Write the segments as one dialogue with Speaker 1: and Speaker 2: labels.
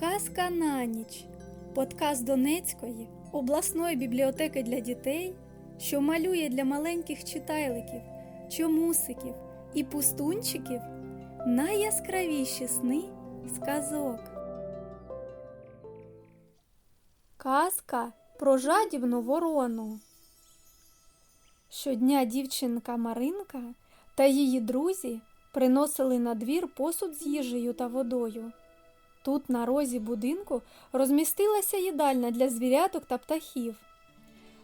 Speaker 1: Казка на ніч. Подкаст Донецької обласної бібліотеки для дітей, що малює для маленьких читайликів, чомусиків і пустунчиків найяскравіші сни сказок. Казка про жадібну ворону. Щодня дівчинка Маринка та її друзі приносили на двір посуд з їжею та водою. Тут на розі будинку розмістилася їдальня для звіряток та птахів.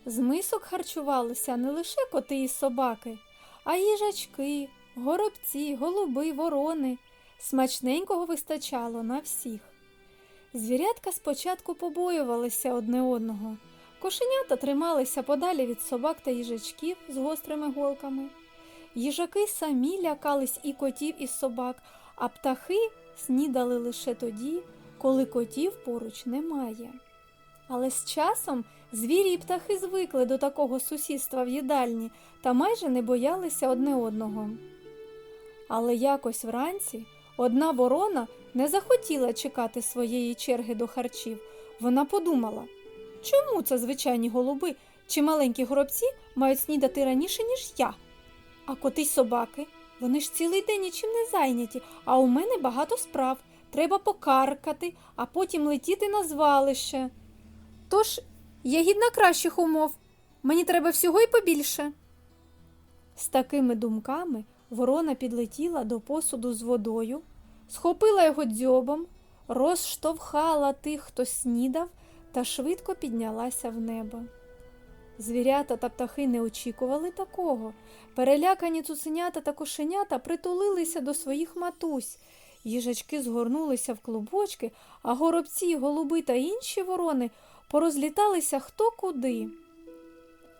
Speaker 1: З мисок харчувалися не лише коти і собаки, а їжачки, горобці, голуби, ворони. Смачненького вистачало на всіх. Звірятка спочатку побоювалися одне одного. Кошенята трималися подалі від собак та їжачків з гострими голками. Їжаки самі лякались і котів, і собак, а птахи снідали лише тоді, коли котів поруч немає. Але з часом звірі і птахи звикли до такого сусідства в їдальні та майже не боялися одне одного. Але якось вранці одна ворона не захотіла чекати своєї черги до харчів. Вона подумала, чому це звичайні голуби чи маленькі горобці мають снідати раніше, ніж я? А коти й собаки? Вони ж цілий день нічим не зайняті, а у мене багато справ. Треба покаркати, а потім летіти на звалище. Тож я гідна кращих умов. Мені треба всього й побільше. З такими думками ворона підлетіла до посуду з водою, схопила його дзьобом, розштовхала тих, хто снідав, та швидко піднялася в небо. Звірята та птахи не очікували такого. Перелякані цуценята та кошенята притулилися до своїх матусь. Їжачки згорнулися в клубочки, а горобці, голуби та інші ворони порозліталися хто куди.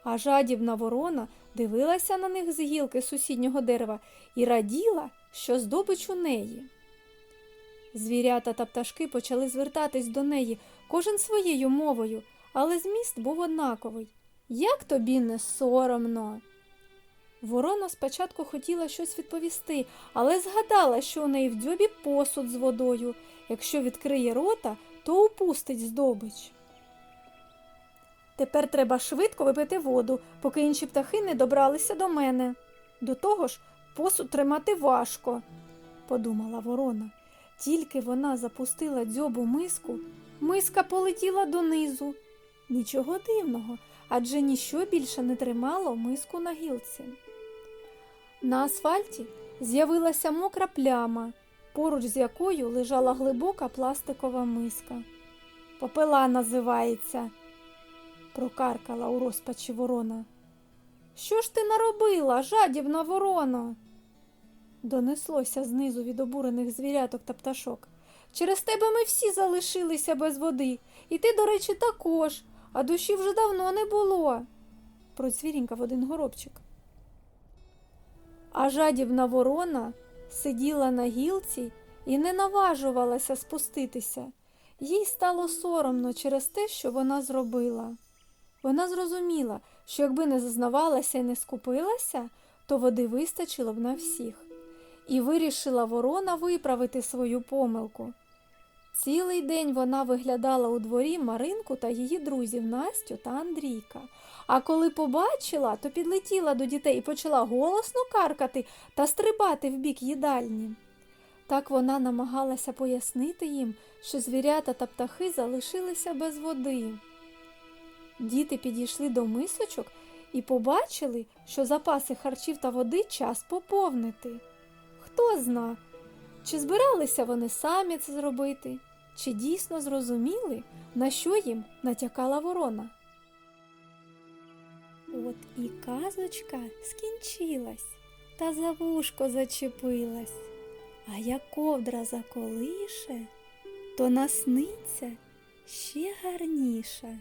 Speaker 1: А жадібна ворона дивилася на них з гілки сусіднього дерева і раділа, що здобич у неї. Звірята та пташки почали звертатись до неї кожен своєю мовою, але зміст був однаковий. Як тобі не соромно? Ворона спочатку хотіла щось відповісти, але згадала, що у неї в дзьобі посуд з водою. Якщо відкриє рота, то упустить здобич. Тепер треба швидко випити воду, поки інші птахи не добралися до мене. До того ж, посуд тримати важко, подумала ворона. Тільки вона запустила дзьобу миску, миска полетіла донизу. Нічого дивного, адже ніщо більше не тримало миску на гілці. На асфальті з'явилася мокра пляма, поруч з якою лежала глибока пластикова миска. Попела називається, прокаркала у розпачі ворона. Що ж ти наробила, жадібна ворона? Донеслося знизу від обурених звіряток та пташок. Через тебе ми всі залишилися без води, і ти, до речі, також, а душі вже давно не було, процвірінькав один горобчик. А жадібна ворона сиділа на гілці і не наважувалася спуститися. Їй стало соромно через те, що вона зробила. Вона зрозуміла, що якби не зазнавалася і не скупилася, то води вистачило б на всіх. І вирішила ворона виправити свою помилку. Цілий день вона виглядала у дворі Маринку та її друзів Настю та Андрійка. А коли побачила, то підлетіла до дітей і почала голосно каркати та стрибати в бік їдальні. Так вона намагалася пояснити їм, що звірята та птахи залишилися без води. Діти підійшли до мисочок і побачили, що запаси харчів та води час поповнити. Хто зна, чи збиралися вони самі це зробити, чи дійсно зрозуміли, на що їм натякала ворона. От і казочка скінчилась, та за вушко зачепилась, а як ковдра заколише, то насниться ще гарніше.